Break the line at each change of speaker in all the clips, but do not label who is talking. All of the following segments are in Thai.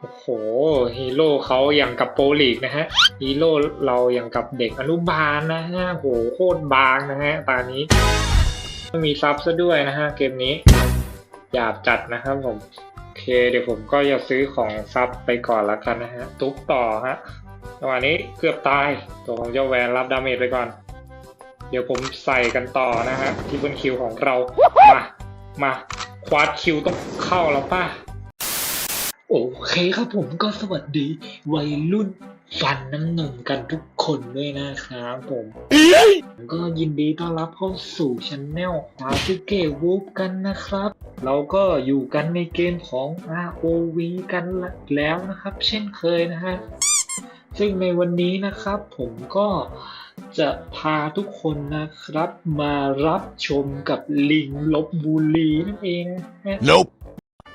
โอ้โหฮีโร่เขาอย่างกับโปรลีกนะฮะฮีโร่เราอย่างกับเด็กอนุบาลนะฮะโหโคตรบางนะฮะตอนนี้ ไม่มีซับซะด้วยนะฮะเกมนี้หยาบจัดนะครับผมโอเคเดี๋ยวผมก็จะซื้อของซับไปก่อนละกันนะฮะตุ๊กต่อฮะจังหวะนี้เกือบตายตัวของเจ้าแวนรับดาเมจไปก่อน เดี๋ยวผมใส่กันต่อนะฮะที่บนคิวของเรามามาควาดคิวต้องเข้าแล้วป่ะ โอเคครับผมก็สวัสดี วัยรุ่นฟันน้ำนมกันทุกคนด้วยนะครับผมผมก็ยินดีต้อนรับเข้าสู่ช anel คาซิเกะวูฟกันนะครับ เราก็อยู่กันในเกมของ ROV กันแล้วนะครับ เช่นเคยนะฮะซึ่งในวันนี้นะครับผมก็จะพาทุกคนนะครับมารับชมกับลิงลบบุรีนั่นเองนะฮะ
Nope.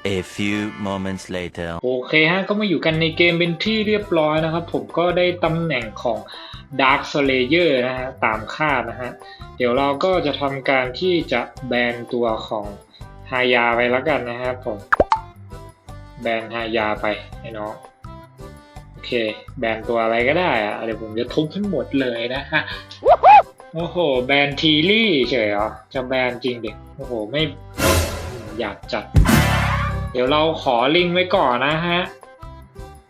A few moments later.
โอเคฮะ ก็มาอยู่กันในเกมเป็นที่เรียบร้อยนะครับ ผมก็ได้ตำแหน่งของ Dark Slayer นะฮะ ตามคาดนะฮะ เดี๋ยวเราก็จะทำการที่จะแบนตัวของฮายาไปแล้วกันนะครับผม แบนฮายาไปให้น้องโอเค แบนตัวอะไรก็ได้อะเดี๋ยวผมจะทุบให้งหมดเลยนะฮะโอ้โห แบนทีลี่เฉยเหรอ จะแบนจริงเด็กโอ้โห ไม่อยากจัด เดี๋ยวเราขอลิงก์ไว้ก่อนนะฮะ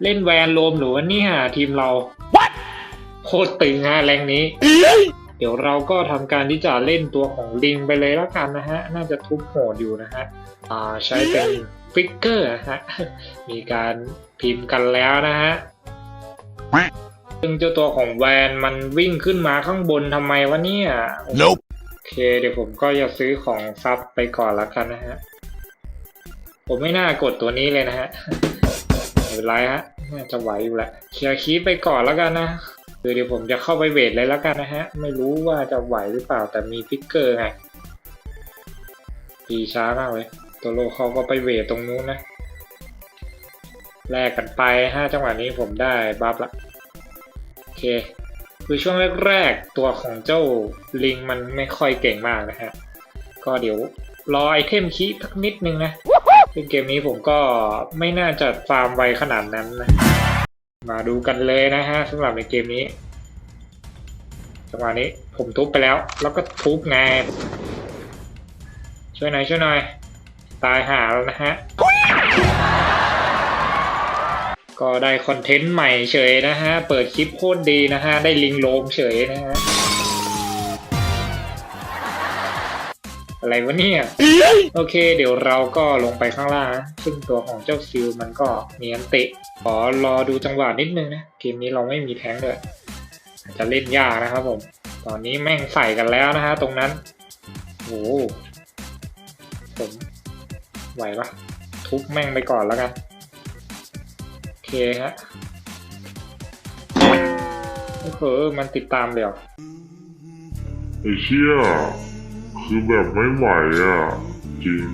เล่นแวนโรมหรือว่านี่ฮะทีมเราโคตรตึงฮะแรงนี้ เดี๋ยวเราก็ทำการที่จะเล่นตัวของลิงไปเลยแล้วกันนะฮะ น่าจะทุบโหดอยู่นะฮะ อ่าใช้เป็นฟิกเกอร์นะฮะ มีการพิมพ์กันแล้วนะฮะซึ่งเจ้าตัวของแวนมันวิ่งขึ้นมาข้างบนทำไมวะเนี่ย
Nope.
โอเคเดี๋ยวผมก็จะซื้อของซับไปก่อนแล้วกันนะฮะ ผมไม่น่ากดตัวนี้เลยนะฮะไม่เป็นไรฮะน่าจะไหวอยู่แหละเคลียร์คีไปก่อนแล้วกันนะคือเดี๋ยวผมจะเข้าไปเวทเลยแล้วกันนะฮะ ไม่รู้ว่าจะไหวหรือเปล่าแต่มีฟิกเกอร์ไงปีช้ามากเลย ตัวโลเขาก็ไปเวทตรงนู้นนะแลกกันไปฮะจังหวะนี้ผมได้บัฟละโอเค คือช่วงแรกๆตัวของเจ้าลิงมันไม่ค่อยเก่งมากนะฮะ ก็เดี๋ยวรอไอเทมคีสักนิดนึงนะ ซึ่งเกมนี้ผมก็ไม่น่าจะฟาร์มไวขนาดนั้นนะ มาดูกันเลยนะฮะสำหรับในเกมนี้จังหวะนี้ผมทุบไปแล้ว แล้วก็ทุบไง ช่วยหน่อยช่วยหน่อย ตายหาแล้วนะฮะ ก็ได้คอนเทนต์ใหม่เฉยนะฮะ เปิดคลิปโคตรดีนะฮะ ได้ลิงโลมเฉยนะฮะ อะไรวะเนี่ย โอเค เดี๋ยวเราก็ลงไปข้างล่างนะ ซึ่งตัวของเจ้าซิลมันก็มีอันติขอรอดูจังหวะนิดนึงนะ เกมนี้เราไม่มีแท้งด้วยอาจจะเล่นยากนะครับผม ตอนนี้แม่งใส่กันแล้วนะฮะตรงนั้น โอ้ผมไหวปะทุบแม่งไปก่อนแล้วกัน โอเคฮะโอ้โหมันติดตามเลยเหรอ
ไอ้เชี่ย คือแบบไม่ไหวอะ จริง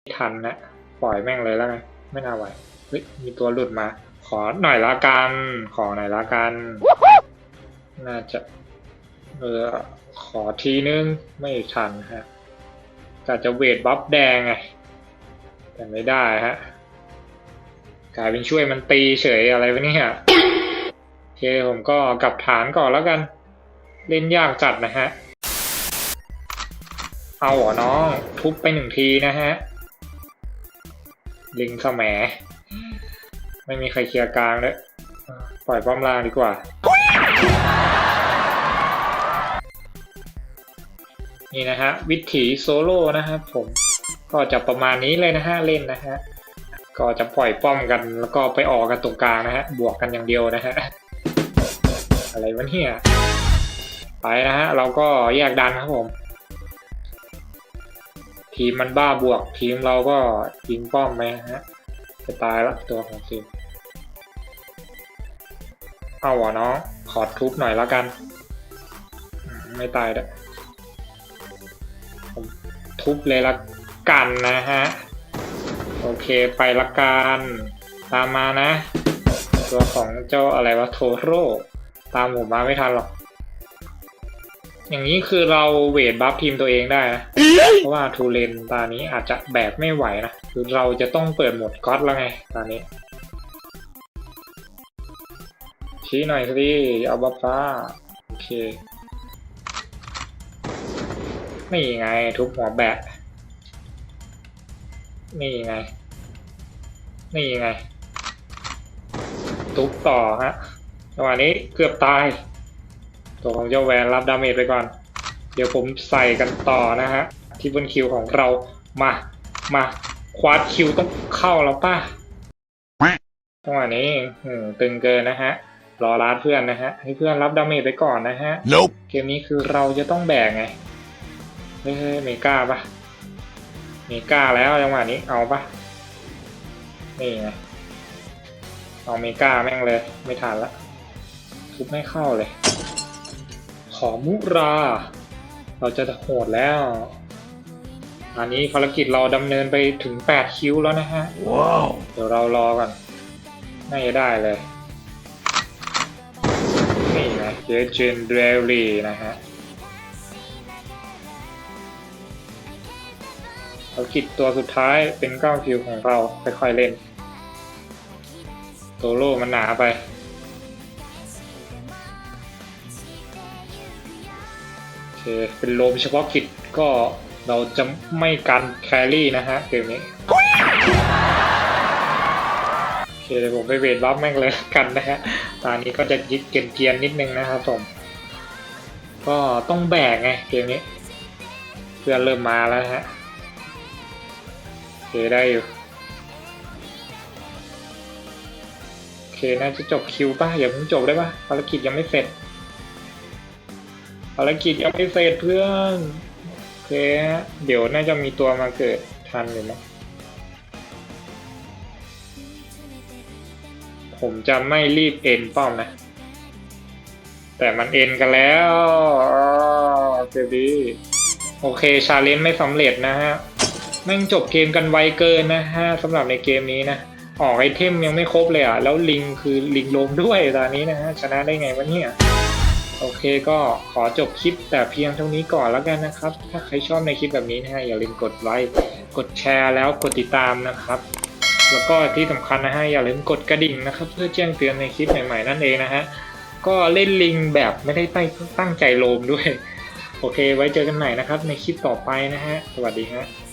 ไม่ทันนะปล่อยแม่งเลยแล้วกันไม่น่าไหวเฮ้ยมีตัวหลุดมา ขอหน่อยละกัน ขอหน่อยละกัน น่าจะ เออ ขอทีนึง ไม่ทันฮะกะจะเวทบัฟแดงไง แต่ไม่ได้ฮะ กลายเป็นช่วยมันตีเฉยอะไรวะเนี่ยโอเคผมก็กลับฐานก่อนแล้วกัน เล่นยากจัดนะฮะ เอาหรอน้อง ทุบไปหนึ่งทีนะฮะ ลิงสแหมไม่มีใครเคลียร์กลางเลยปล่อยป้อมลางดีกว่า นี่นะฮะ วิถีโซโล่นะครับผมก็จะประมาณนี้เลยนะฮะ เล่นนะฮะ ก็จะปล่อยป้อมกันแล้วก็ไปออกกันตรงกลางนะฮะ บวกกันอย่างเดียวนะฮะ อะไรวะเนี่ย ไปนะฮะ เราก็แยกดันครับผม ทีมมันบ้าบวก ทีมเราก็ยิงป้อมไปนะฮะ จะตายละตัวของทีมเอาวะน้องขอทุบหน่อยแล้วกัน ไม่ตายด้วยผมทุบเลยละกันนะฮะ โอเคไปละกันตามมานะ ตัวของเจ้าอะไรวะโทโร่ตามผมมาไม่ทันหรอก อย่างนี้คือเราเวทบัฟทีมตัวเองได้นะ เพราะว่าทูเลนตานี้อาจจะแบกไม่ไหวนะ คือเราจะต้องเปิดโหมดก๊อตแล้วไงตอนนี้ ชี้หน่อยสิเอาบัฟฟ้า โอเค นี่ไงทุบหัวแบะนี่ไง นี่ไง ทุบต่อฮะจังหวะนี้เกือบตาย ตัวของเจ้าแวนรับดาเมจไปก่อน เดี๋ยวผมใส่กันต่อนะฮะที่บนคิวของเรามา มาควาดคิวต้องเข้าแล้วป่ะจังหวะนี้อืมตึงเกินนะฮะ รอรัดเพื่อนนะฮะ ให้เพื่อนรับดาเมจไปก่อนนะฮะ
Nope.
เกมนี้คือเราจะต้องแบกไงเฮ้ยเฮ้ยเมกาปะเมกาแล้วจังหวะนี้เอาปะนี่ไงเอาเมกาแม่งเลย ไม่ทันละทุบไม่เข้าเลย ขอมุรา เราจะโหดแล้ว อันนี้ภารกิจเราดำเนินไปถึง 8 คิวแล้วนะฮะ
Wow.
เดี๋ยวเรารอก่อนน่าจะได้เลย นี่นะเจเจนเดรีนะฮะภารกิจตัวสุดท้ายเป็นเก้าคิวของเราค่อยๆเล่น โตโร่มันหนาไป เคเป็นโลมเฉพาะกิจก็เราจะไม่กันแครี่นะฮะเกมนี้โอเคเดี๋ยวผมไปเวทบัฟแม่งเลยกันนะฮะตอนนี้ก็จะยึดเกรียนนิดนึงนะครับผม ก็ต้องแบกไงเกมนี้ เพื่อนเริ่มมาแล้วฮะโอเคได้อยู่โอเคน่าจะจบคิวป่ะอย่าเพิ่งจบได้ป่ะภารกิจยังไม่เสร็จ ภารกิจยังไม่เสร็จเพื่อนโอเคเดี๋ยวน่าจะมีตัวมาเกิดทันอยู่นะผมจะไม่รีบเอ็นป้อมนะ แต่มันเอ็นกันแล้วอ๋อเจดีโอเคชาเลนจ์ไม่สำเร็จนะฮะแม่งจบเกมกันไวเกินนะฮะสำหรับในเกมนี้นะออกไอเทมยังไม่ครบเลยอะ แล้วลิงคือลิงลมด้วยตอนนี้นะฮะ ชนะได้ไงวะเนี่ย โอเคก็ขอจบคลิปแต่เพียงเท่านี้ก่อนแล้วกันนะครับ ถ้าใครชอบในคลิปแบบนี้นะฮะอย่าลืมกดไลค์กดแชร์แล้วกดติดตามนะครับ แล้วก็ที่สำคัญนะฮะอย่าลืมกดกระดิ่งนะครับ เพื่อแจ้งเตือนในคลิปใหม่ๆนั่นเองนะฮะก็เล่นลิงแบบไม่ได้ตั้งตั้งใจโลมด้วย โอเค ไว้เจอกันใหม่นะครับ ในคลิปต่อไปนะฮะ สวัสดีฮะ